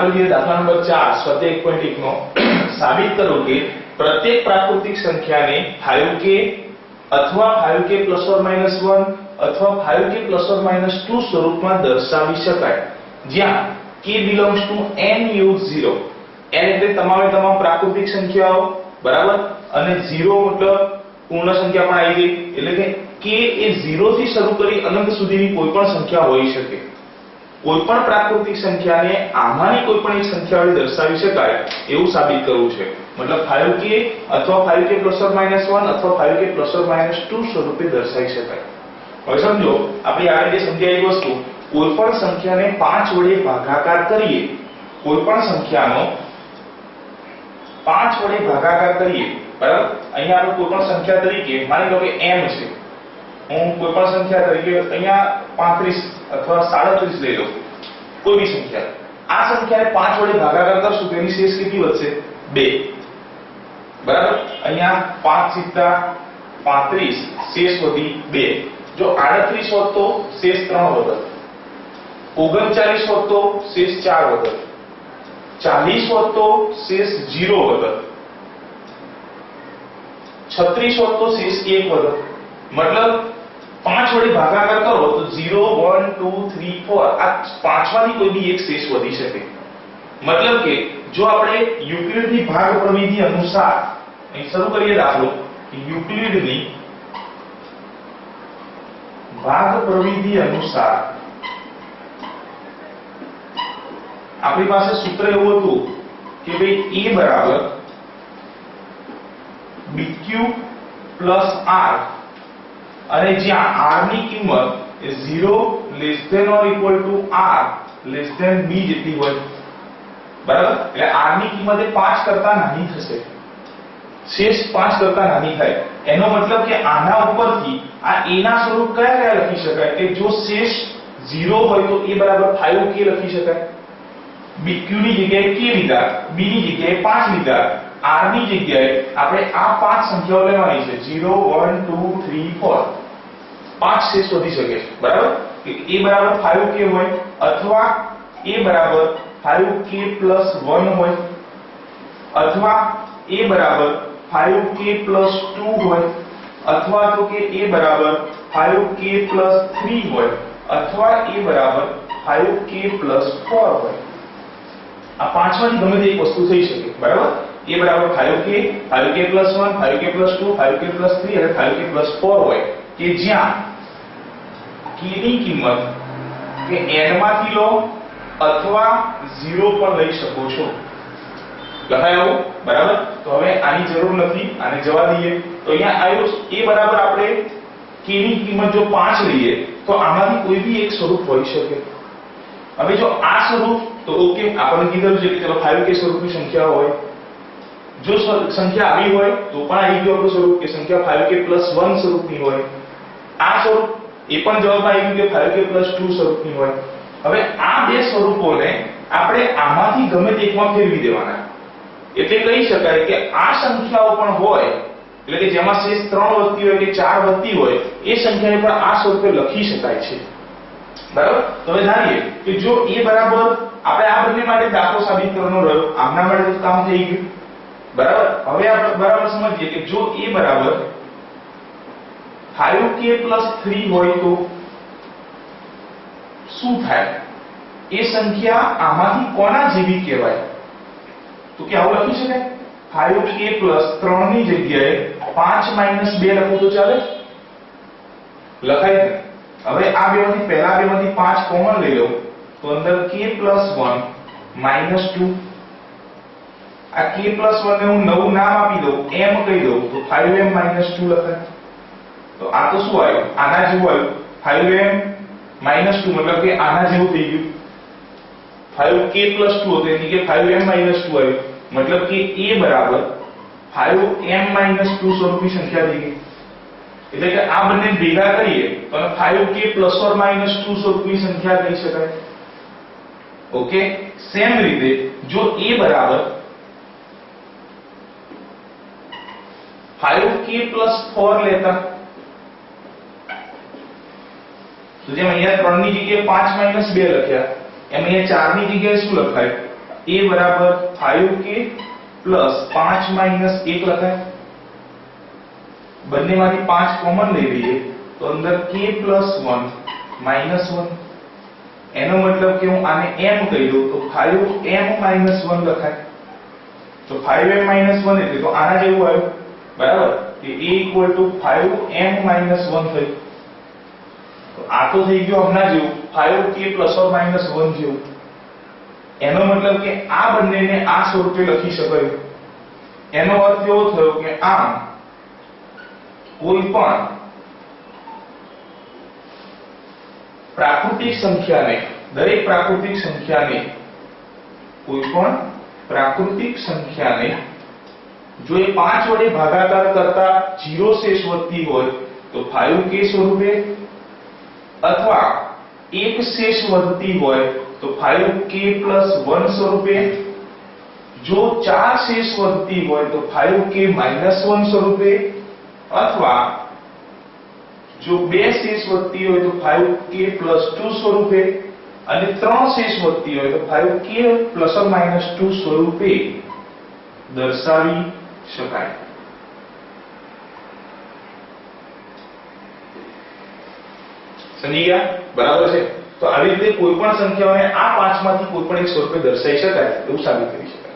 આગળ દાખલા નંબર 4 સ્વાધ્યાય 1.1 નો સાબિત કરો કે પ્રત્યેક પ્રાકૃતિક સંખ્યાને 5k અથવા 5k +or -1 અથવા 5k +or -2 સ્વરૂપમાં દર્શાવી શકાય. જ્યાં k belongs to n use 0 n એટલે તમામે તમામ પ્રાકૃતિક સંખ્યાઓ, બરાબર? અને 0 મતલબ પૂર્ણ સંખ્યા પણ આવી ગઈ. એટલે કે k એ 0 થી શરૂ કરી અનંત સુધીની કોઈ પણ સંખ્યા હોઈ શકે. કોઈ પણ પ્રાકૃતિક સંખ્યાને આમાંની કોઈ પણ એક સંખ્યા વડે દર્શાવી શકાય એવું સાબિત કરવું છે. મતલબ 5k અથવા 5k +or -1 અથવા 5k +or -2 સ્વરૂપે દર્શાવી શકાય. હવે સમજો, આપણે આગળ જે સમજાયેલી વસ્તુ કોઈ પણ સંખ્યાને 5 વડે ભાગાકાર કરીએ કોઈ પણ સંખ્યાનો 5 વડે ભાગાકાર કરીએ, બરાબર? અહીંયા આપણે કોઈ પણ સંખ્યા તરીકે, માની લો કે m છે. હું કોઈ પણ સંખ્યા તરીકે અહીંયા 35 અથવા 37 લઈ લઉં, કોઈ બી સંખ્યા. આ સંખ્યાને 5 વડે ભાગાકાર કરશું તો એની શેષ કેટલી વધશે? 2 બરાબર? અહીંયા 5 સિત્તા 35 શેષ વધી 2 જો 38 હોત તો શેષ 3 વધત. 39 હોત તો શેષ 4 વધત. 40 હોત તો શેષ 0 વધત. 36 હોત તો શેષ 1 વધત. મતલબ પાંચ વડે ભાગાકાર કરો, તો 0 1 2 3 4 આ પાંચમાંથી કોઈ બી એક શેષ વધી શકે. મતલબ કે જો આપણે યુક્લિડની ભાગ પ્રવિધિ અનુસાર, અહીં શરૂ કરીએ દાખલો યુક્લિડની ભાગ પ્રવિધિ અનુસાર, આપણી પાસે સૂત્ર એવું હતું કે ભાઈ એ બરાબર bq r અને જ્યાં r ની કિંમત એ 0 less than or equal to r less than b જેટલી હોય. બરાબર? એટલે r ની કિંમત એ 5 કરતા નાની થશે. શેષ 5 કરતા નાની થાય. એનો મતલબ કે આના ઉપરથી આ a ના સ્વરૂપ કયા કયા લખી શકાય? કે જો શેષ 0 હોય તો a બરાબર 5k લખી શકાય. bq ની જગ્યાએ k લીધા, b ની જગ્યાએ 5 લીધા, r ની જગ્યાએ આપણે આ પાંચ સંખ્યાઓ લેવાની છે. 0 1 2 3 4 પાંચ છે શોધી શકે છે. બરાબર? a બરાબર 5k હોય અથવા a બરાબર 5k 1 હોય અથવા a બરાબર 5k 2 હોય અથવા તો કે a બરાબર 5k 3 હોય અથવા a બરાબર 5k 4 હોય. આ પાંચમાંથી ગમે તે એક વસ્તુ થઈ શકે. બરાબર? a બરાબર 5k 5k 1 5k 2 5k 3 અને 5k 4 હોય. કે જ્યાં k કિંમત કે n માંથી લો અથવા 0 પણ લઈ શકો છો. લખાય બરાબર? તો હવે આની જરૂર નથી, આને જવા દઈએ. તો અહીંયા આવ્યો એ બરાબર આપણે k કિંમત જો 5 લઈએ, તો આમાંથી કોઈ બી એક સ્વરૂપ હોઈ શકે. હવે જો આ સ્વરૂપ, તો ઓકે આપણને કીધું છે કે ચલો 5k સ્વરૂપની સંખ્યા હોય. જો સંખ્યા આવી હોય, તો પણ આવી ગયું આપણું સ્વરૂપ કે સંખ્યા 5k 1 સ્વરૂપની હોય. આ સ્વરૂપ, એ પણ જવાબ આવી ગયું કે 5k 2 સ્વરૂપની હોય. હવે આ બે સ્વરૂપોને આપણે આમાંથી ગમે તે એકમાં ફેરવી દેવાના. એટલે કહી શકાય કે આ સંખ્યાઓ પણ હોય, એટલે કે જેમાં શેષ 3 વધતી હોય કે 4 વધતી હોય, એ સંખ્યાને પણ આ સ્વરૂપે લખી શકાય છે. બરાબર? તો હવે ધારીએ કે જો a બરાબર આપણે આ બંને માટે દાખલો સાબિત કરવાનો રહ્યો, આમના માટે કામ થઈ ગયું. બરાબર? હવે આપણે બરાબર સમજીએ કે જો a બરાબર 5k 3 હોય તો શું થાય એ સંખ્યા આમાંથી કોના જેવી કહેવાય તો કે આવું લખી શકાય 5k 3 ની જગ્યાએ 5 2 લખું તો ચાલે લખાય ને હવે આ બેમાંથી પહેલા બેમાંથી 5 કોમન લઈ લઉં તો અંદર k 1 2 આ k 1 ને હું નવું નામ આપી દઉં m કહી દઉં તો 5m 2 લખાય તો આ તો શું આવ્યું? આના જેવું આવ્યું. 5m 2 મતલબ કે આના જેવું થઈ ગયું. 5k 2 હતું. એની કે 5m 2 આવ્યું. મતલબ કે a બરાબર 5m 2 સ્વરૂપની સંખ્યા થઈ ગઈ. એટલે કે આ બંને ભેગા કરીએ તો 5k ±2 સ્વરૂપની સંખ્યા કહી શકાય. ઓકે સેમ રીતે, જો a બરાબર 5k 4 લેતા તો જેમ અહીંયા 3 ની જગ્યાએ 5 2 લખ્યા. એમ અહીંયા 4 ની જગ્યાએ શું લખાય? a બરાબર 5k પ્લસ 5 માઇનસ 1 લખાય. બંનેમાંથી 5 કોમન લઈ લઈએ, તો અંદર k પ્લસ 1 માઇનસ 1 એનો મતલબ કે હું આને m કહી દઉં, તો 5m માઇનસ 1 લખાય. તો 5m માઇનસ 1 એટલે તો આના જેવું આવ્યું. બરાબર? કે a equal to 5m minus 1 થયું આ તો થઈ ગયું હમણાં જેવું 5k પ્લસ ઓર માઇનસ 1 જેવું એનો મતલબ કે આ બંનેને આ સ્વરૂપે લખી શકાય. એનો અર્થ એવો થયો કે આમ કોઈ પણ પ્રાકૃતિક સંખ્યાને, દરેક પ્રાકૃતિક સંખ્યાને કોઈ પણ પ્રાકૃતિક સંખ્યાને, જો એ 5 વડે ભાગાકાર કરતા 0 શેષ વધતી હોય, તો 5k સ્વરૂપે અથવા એક શેષ વધતી હોય તો 5k 1 સ્વરૂપે? જો ચાર શેષ વધતી હોય તો 5k 1 સ્વરૂપે? અથવા જો બે શેષ વધતી હોય તો 5k 2 સ્વરૂપે? અને ત્રણ શેષ વધતી હોય તો 5k ±2 સ્વરૂપે? દર્શાવી શકાય. સમજી ગયા બરાબર છે? તો આવી રીતે કોઈ પણ સંખ્યાઓને આ પાંચમાંથી કોઈ પણ એક સ્વરૂપે દર્શાવી શકાય એવું સાબિત કરી શકાય.